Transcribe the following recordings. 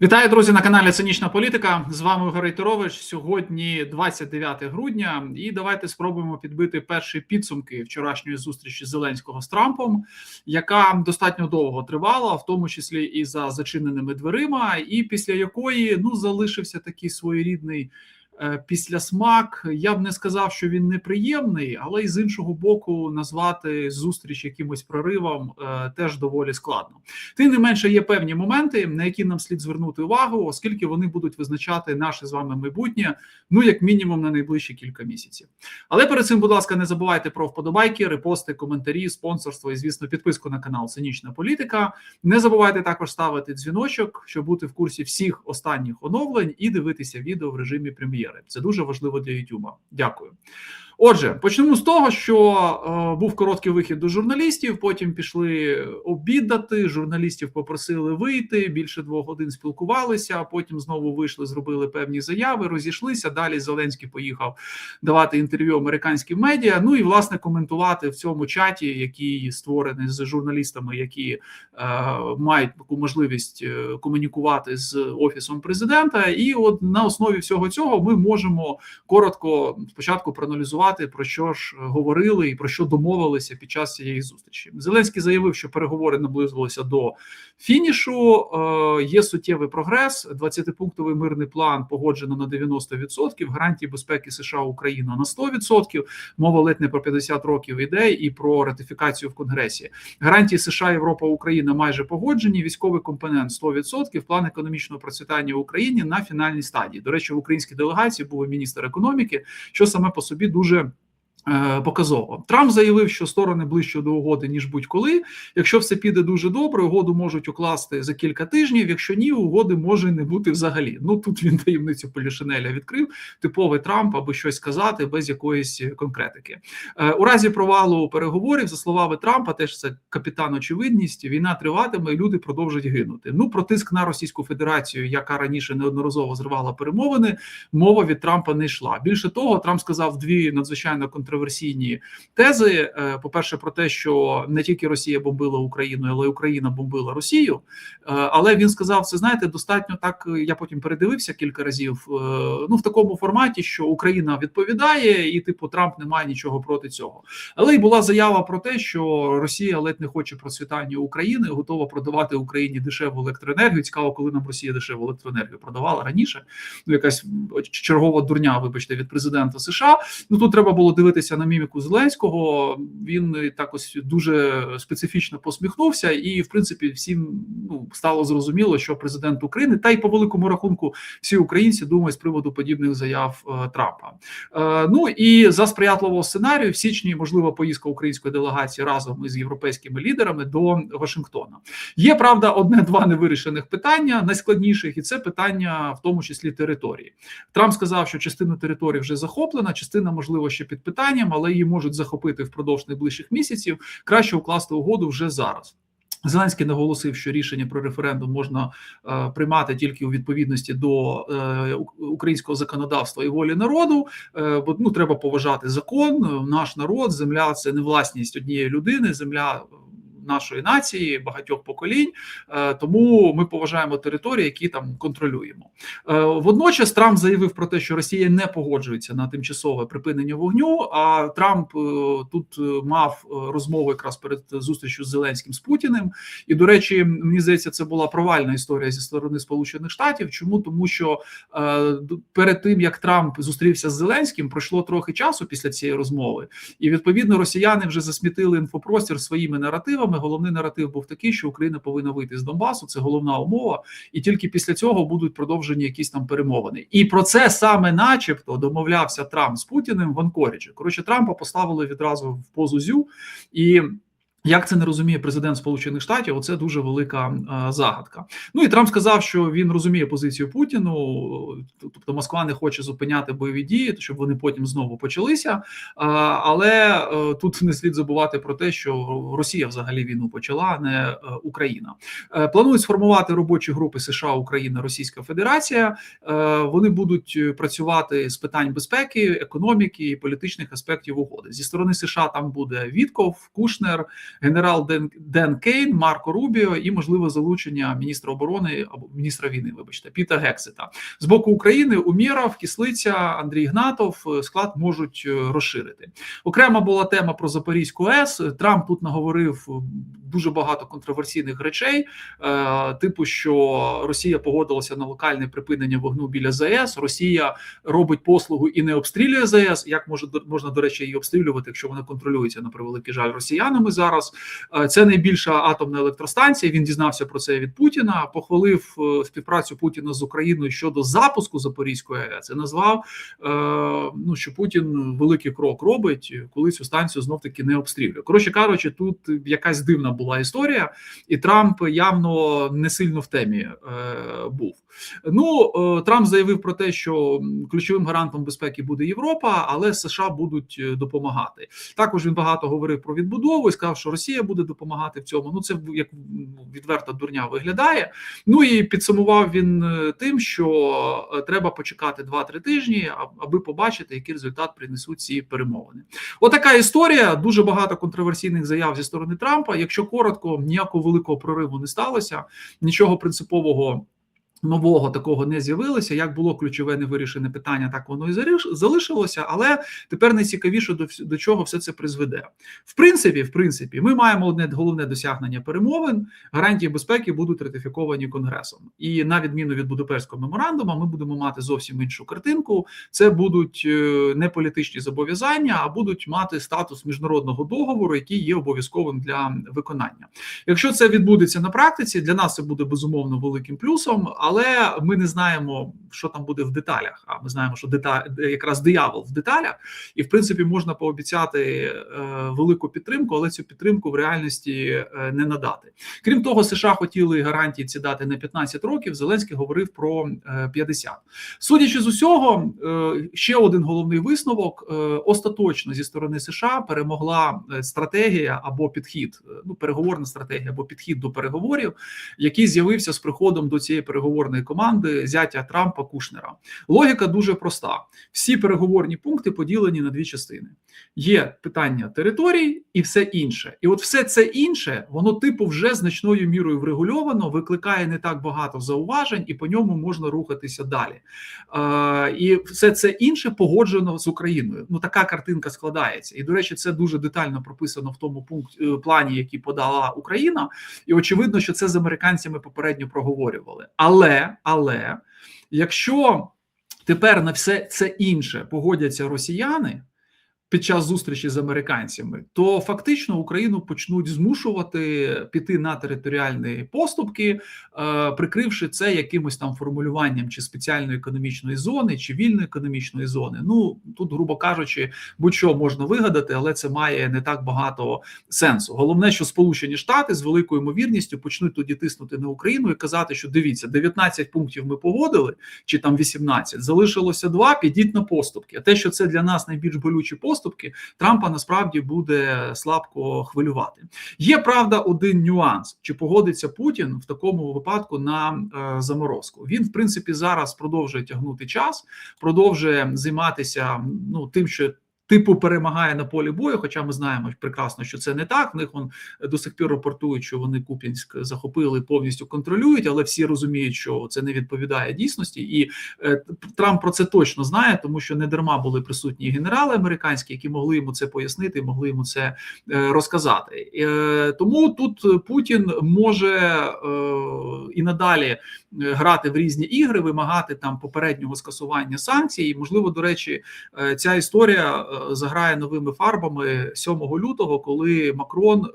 Вітаю, друзі, на каналі Цинічна Політика. З вами Ігор Торович. Сьогодні 29 грудня, і давайте спробуємо підбити перші підсумки вчорашньої зустрічі Зеленського з Трампом, яка достатньо довго тривала, в тому числі і за зачиненими дверима, і після якої ну залишився такий своєрідний. Е, Післясмак, я б не сказав, що він неприємний, але й з іншого боку, назвати зустріч якимось проривом е, теж доволі складно. Тим не менше, є певні моменти, на які нам слід звернути увагу, оскільки вони будуть визначати наше з вами майбутнє, ну як мінімум на найближчі кілька місяців. Але перед цим, будь ласка, не забувайте про вподобайки, репости, коментарі, спонсорство і, звісно, підписку на канал Цинічна Політика. Не забувайте також ставити дзвіночок, щоб бути в курсі всіх останніх оновлень і дивитися відео в режимі прем'єри. Це дуже важливо для Ютуба. Дякую. Отже, почнемо з того, що е, був короткий вихід до журналістів. Потім пішли обідати. Журналістів попросили вийти. Більше двох годин спілкувалися. Потім знову вийшли, зробили певні заяви, розійшлися. Далі Зеленський поїхав давати інтерв'ю американським медіа. Ну і власне коментувати в цьому чаті, який створений з журналістами, які е, мають таку можливість е, комунікувати з офісом президента. І от на основі всього цього ми можемо коротко спочатку проаналізувати про що ж говорили і про що домовилися під час цієї зустрічі. Зеленський заявив, що переговори наблизилися до фінішу. Е, Є суттєвий прогрес. 20-пунктовий мирний план погоджено на 90%, гарантії безпеки США Україна на 100%, Мова ледь не про 50 років ідей і про ратифікацію в Конгресі. Гарантії США, Європа, Україна майже погоджені. Військовий компонент 100%, план економічного процвітання в Україні на фінальній стадії. До речі, в українській делегації був міністр економіки, що саме по собі дуже. Е, Показово Трамп заявив, що сторони ближче до угоди ніж будь-коли. Якщо все піде дуже добре, угоду можуть укласти за кілька тижнів. Якщо ні, угоди може не бути взагалі. Ну тут він таємницю Полішинеля відкрив. Типовий Трамп, аби щось сказати без якоїсь конкретики. Е, У разі провалу переговорів, за словами Трампа, теж це капітан очевидність. Війна триватиме, і люди продовжать гинути. Ну про тиск на Російську Федерацію, яка раніше неодноразово зривала перемовини. Мова від Трампа не йшла. Більше того, Трамп сказав дві надзвичайно контроверсійні тези. Е, По-перше, про те, що не тільки Росія бомбила Україну, але й Україна бомбила Росію. Е, Але він сказав, це знаєте, достатньо так. е, Я потім передивився кілька разів. Ну в такому форматі, що Україна відповідає, і типу Трамп не має нічого проти цього. Але й була заява про те, що Росія ледь не хоче процвітання України, готова продавати Україні дешеву електроенергію. Цікаво, коли нам Росія дешеву електроенергію продавала раніше. Ну якась чергова дурня, вибачте, від президента США. Ну тут треба було дивитися на міміку Зеленського. Він так дуже специфічно посміхнувся, і в принципі всім ну стало зрозуміло, що президент України та й по великому рахунку всі українці думають з приводу подібних заяв е, Трампа. Е, ну і за сприятливого сценарію в січні можлива поїздка української делегації разом із європейськими лідерами до Вашингтона. Є правда одне-два невирішених питання, найскладніших, і це питання в тому числі території. Трамп сказав, що частина території вже захоплена, частина можливо ще під питанням, але її можуть захопити впродовж найближчих місяців. Краще укласти угоду вже зараз. Зеленський наголосив, що рішення про референдум можна е, приймати тільки у відповідності до е, українського законодавства і волі народу. Е, бо ну треба поважати закон. Наш народ, земля це не власність однієї людини, земля. Нашої нації багатьох поколінь, Е, тому ми поважаємо території, які там контролюємо. Е, Водночас Трамп заявив про те, що Росія не погоджується на тимчасове припинення вогню. А Трамп е, тут мав розмову якраз перед зустрічю з Зеленським з Путіним. І до речі, мені здається, це була провальна історія зі сторони Сполучених Штатів. Чому тому, що перед тим як Трамп зустрівся з Зеленським, пройшло трохи часу після цієї розмови, і відповідно росіяни вже засмітили інфопростір своїми наративами. Головний наратив був такий, що Україна повинна вийти з Донбасу. Це головна умова, і тільки після цього будуть продовжені якісь там перемовини. І про це саме, начебто, домовлявся Трамп з Путіним в Анкоріджі. Коротше, Трампа поставили відразу в позу зю і. Як це не розуміє президент Сполучених Штатів? Оце дуже велика е, загадка. Ну і Трамп сказав, що він розуміє позицію Путіну, тобто Москва не хоче зупиняти бойові дії, щоб вони потім знову почалися. Е, але е, тут не слід забувати про те, що Росія взагалі війну почала, а не Україна. Планують сформувати робочі групи США, Україна, Російська Федерація. Вони будуть працювати з питань безпеки, економіки і політичних аспектів угоди. Зі сторони США там буде Вітков, Кушнер. Генерал Ден, Ден Кейн, Марко Рубіо і можливе залучення міністра оборони або міністра війни, вибачте, Піта Гексета з боку України. Умєров, Кислиця, Андрій Гнатов е, склад можуть е, розширити. Окрема була тема про Запорізьку ЕС. Трамп тут наговорив дуже багато контроверсійних речей, е, типу, що Росія погодилася на локальне припинення вогню біля ЗАЕС. Росія робить послугу і не обстрілює ЗАЕС. Як може можна до речі її обстрілювати, якщо вона контролюється на превеликий жаль росіянами зараз? Е, Це найбільша атомна електростанція. Він дізнався про це від Путіна. Похвалив е, співпрацю Путіна з Україною щодо запуску Запорізької АЕС. І назвав ну, що Путін великий крок робить, коли цю станцію знов таки не обстрілює. Коротше кажучи, тут якась дивна була історія, і Трамп явно не сильно в темі е, був. Ну е, Трамп заявив про те, що ключовим гарантом безпеки буде Європа, але США будуть е, допомагати. Також він багато говорив про відбудову і сказав, що Росія буде допомагати в цьому. Ну це як ну, відверта дурня виглядає. Ну і підсумував він е, тим, що треба почекати 2-3 тижні, аби побачити, який результат принесуть ці перемовини. Отака історія. Дуже багато контроверсійних заяв зі сторони Трампа. Якщо коротко, ніякого великого прориву не сталося, нічого принципового. Нового такого не з'явилося. Як було ключове невирішене питання, так воно і залишилося. Але тепер найцікавіше до, до чого все це призведе. В принципі, в принципі, ми маємо одне головне досягнення перемовин. Гарантії безпеки будуть ратифіковані конгресом, і на відміну від Будапештського меморандуму, ми будемо мати зовсім іншу картинку. Це будуть е, не політичні зобов'язання, а будуть мати статус міжнародного договору, який є обов'язковим для виконання. Якщо це відбудеться на практиці, для нас це буде безумовно великим плюсом, але ми не знаємо, що там буде в деталях. А ми знаємо, що деталь якраз диявол в деталях, і в принципі можна пообіцяти е, велику підтримку, але цю підтримку в реальності е, не надати. Крім того, США хотіли гарантії ці дати на 15 років. Зеленський говорив про е, 50. Судячи з усього, е, ще один головний висновок: е, остаточно зі сторони США перемогла е, стратегія або підхід, е, ну переговорна стратегія або підхід до переговорів, який з'явився з приходом до цієї переговорної команди зятя Трампа Кушнера. Логіка дуже проста: всі переговорні пункти поділені на дві частини. Є питання територій і все інше. І от все це інше, воно типу вже значною мірою врегульовано, викликає не так багато зауважень, і по ньому можна рухатися далі. Е, і все це інше погоджено з Україною. Ну така картинка складається. І до речі, це дуже детально прописано в тому пункті е, плані, який подала Україна. І очевидно, що це з американцями попередньо проговорювали. Але, але якщо тепер на все це інше погодяться росіяни. Під час зустрічі з американцями, то фактично Україну почнуть змушувати піти на територіальні поступки, е, прикривши це якимось там формулюванням чи спеціальної економічної зони, чи вільної економічної зони. Ну тут, грубо кажучи, будь-що можна вигадати, але це має не так багато сенсу. Головне, що Сполучені Штати з великою ймовірністю почнуть тоді тиснути на Україну і казати, що дивіться, 19 пунктів ми погодили, чи там 18, залишилося два. Підіть на поступки. А те, що це для нас найбільш болючі поступки, Трампа насправді буде слабко хвилювати. Є правда один нюанс: чи погодиться Путін в такому випадку на е, заморозку? Він, в принципі, зараз продовжує тягнути час, продовжує займатися ну тим, що. Типу перемагає на полі бою, хоча ми знаємо прекрасно, що це не так. В них он до сих пір рапортують, що вони Куп'янськ захопили, повністю контролюють, але всі розуміють, що це не відповідає дійсності, і е, Трамп про це точно знає, тому що не дарма були присутні генерали американські, які могли йому це пояснити, могли йому це е, розказати. Е, тому тут Путін може е, і надалі е, грати в різні ігри, вимагати там попереднього скасування санкцій. І, можливо, до речі, е, ця історія е, заграє новими фарбами 7 лютого, коли Макрон е,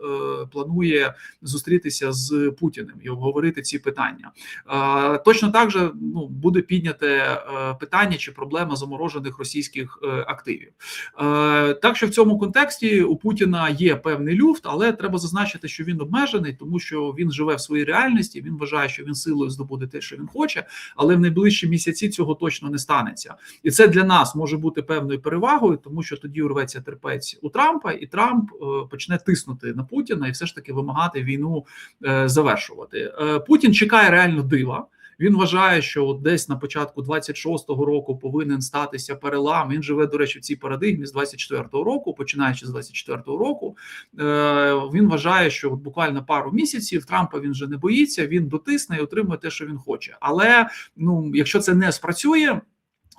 планує зустрітися з Путіним і обговорити ці питання. Е, Точно так же ну буде підняте е, питання чи проблема заморожених російських е, активів. Е, Так що в цьому контексті у Путіна є певний люфт, але треба зазначити, що він обмежений, тому що він живе в своїй реальності. Він вважає, що він силою здобуде те, що він хоче, але в найближчі місяці цього точно не станеться, і це для нас може бути певною перевагою, тому що тоді урветься терпець у Трампа, і Трамп е, почне тиснути на Путіна і все ж таки вимагати війну е, завершувати. Е, Путін чекає реально дива. Він вважає, що от десь на початку 26-го року повинен статися перелам. Він живе, до речі, в цій парадигмі з 24-го року, починаючи з 24-го року. Е, Він вважає, що от буквально пару місяців Трампа він вже не боїться. Він дотисне і отримує те, що він хоче. Але ну, якщо це не спрацює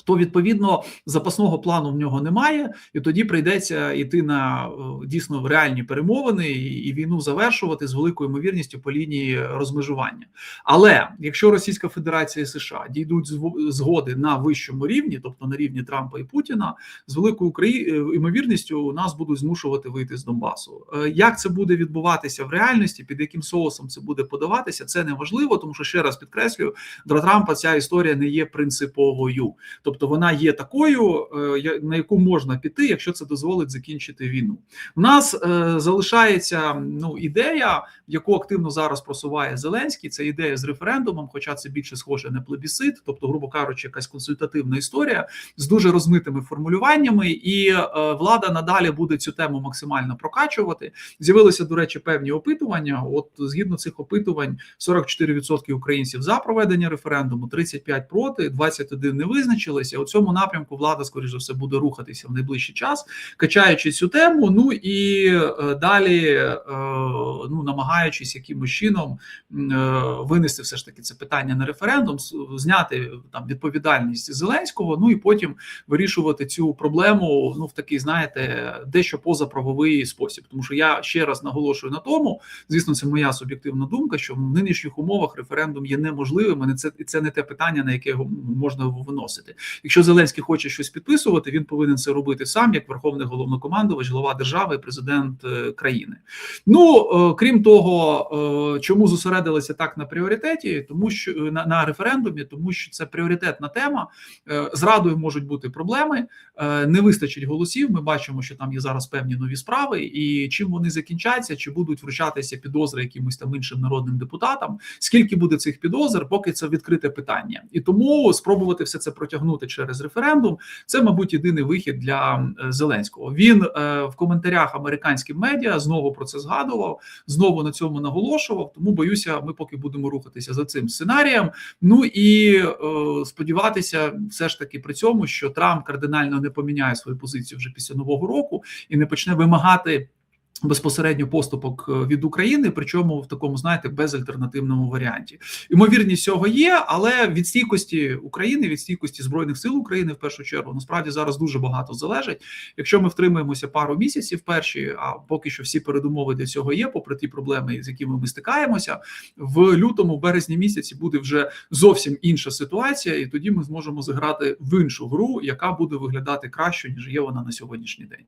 то відповідно запасного плану в нього немає, і тоді прийдеться йти на е, дійсно реальні перемовини і війну завершувати з великою ймовірністю по лінії розмежування. Але якщо Російська Федерація і США дійдуть згоди на вищому рівні, тобто на рівні Трампа і Путіна, з великою е, ймовірністю нас будуть змушувати вийти з Донбасу. Е, як це буде відбуватися в реальності, під яким соусом це буде подаватися, це не важливо, тому що ще раз підкреслюю, для Трампа ця історія не є принциповою. Тобто Тобто вона є такою, е, на яку можна піти, якщо це дозволить закінчити війну. У нас е, залишається ну ідея, яку активно зараз просуває Зеленський. Це ідея з референдумом, хоча це більше схоже на плебісит, тобто, грубо кажучи, якась консультативна історія з дуже розмитими формулюваннями, і е, влада надалі буде цю тему максимально прокачувати. З'явилися до речі певні опитування. От згідно цих опитувань, 44% українців за проведення референдуму, 35% проти, 21% не визначились рухатися. У цьому напрямку влада, скоріш за все, буде рухатися в найближчий час, качаючи цю тему. Ну і е, далі, е, ну намагаючись якимось чином е, винести все ж таки це питання на референдум, зняти там відповідальність Зеленського. Ну і потім вирішувати цю проблему. Ну в такий, знаєте, дещо позаправовий спосіб. Тому що я ще раз наголошую на тому, звісно, це моя суб'єктивна думка, що в нинішніх умовах референдум є неможливим. і це це не те питання, на яке можна виносити. Якщо Зеленський хоче щось підписувати, він повинен це робити сам, як верховний головнокомандувач, голова держави, президент е, країни. Ну е, крім того, е, чому зосередилися так на пріоритеті, тому що на, на референдумі, тому що це пріоритетна тема. З радою можуть бути проблеми, не вистачить голосів. Ми бачимо, що там є зараз певні нові справи, і чим вони закінчаться, чи будуть вручатися підозри якимось там іншим народним депутатам. Скільки буде цих підозр, поки це відкрите питання, і тому спробувати все це протягнути через референдум. Це, мабуть, єдиний вихід для Зеленського. Він е, в коментарях американським медіа знову про це згадував, знову на цьому наголошував. Тому боюся, ми поки будемо рухатися за цим сценарієм. Ну і е, сподіватися, все ж таки при цьому, що Трамп кардинально не поміняє свою позицію вже після нового року і не почне вимагати. Безпосередньо поступок е, від України, причому в такому, знаєте, безальтернативному варіанті. Ймовірність цього є, але від стійкості України, від стійкості збройних сил України в першу чергу насправді зараз дуже багато залежить. Якщо ми втримаємося пару місяців, перші, а поки що всі передумови для цього є, попри ті проблеми, з якими ми стикаємося, в лютому, березні місяці буде вже зовсім інша ситуація, і тоді ми зможемо зіграти в іншу гру, яка буде виглядати краще ніж є вона на сьогоднішній день.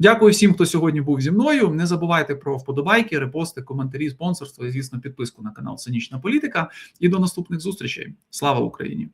Дякую всім, хто сьогодні був зі мною. Не забувайте про вподобайки, репости, коментарі, спонсорство і звісно підписку на канал Цинічна Політика. І до наступних зустрічей. Слава Україні!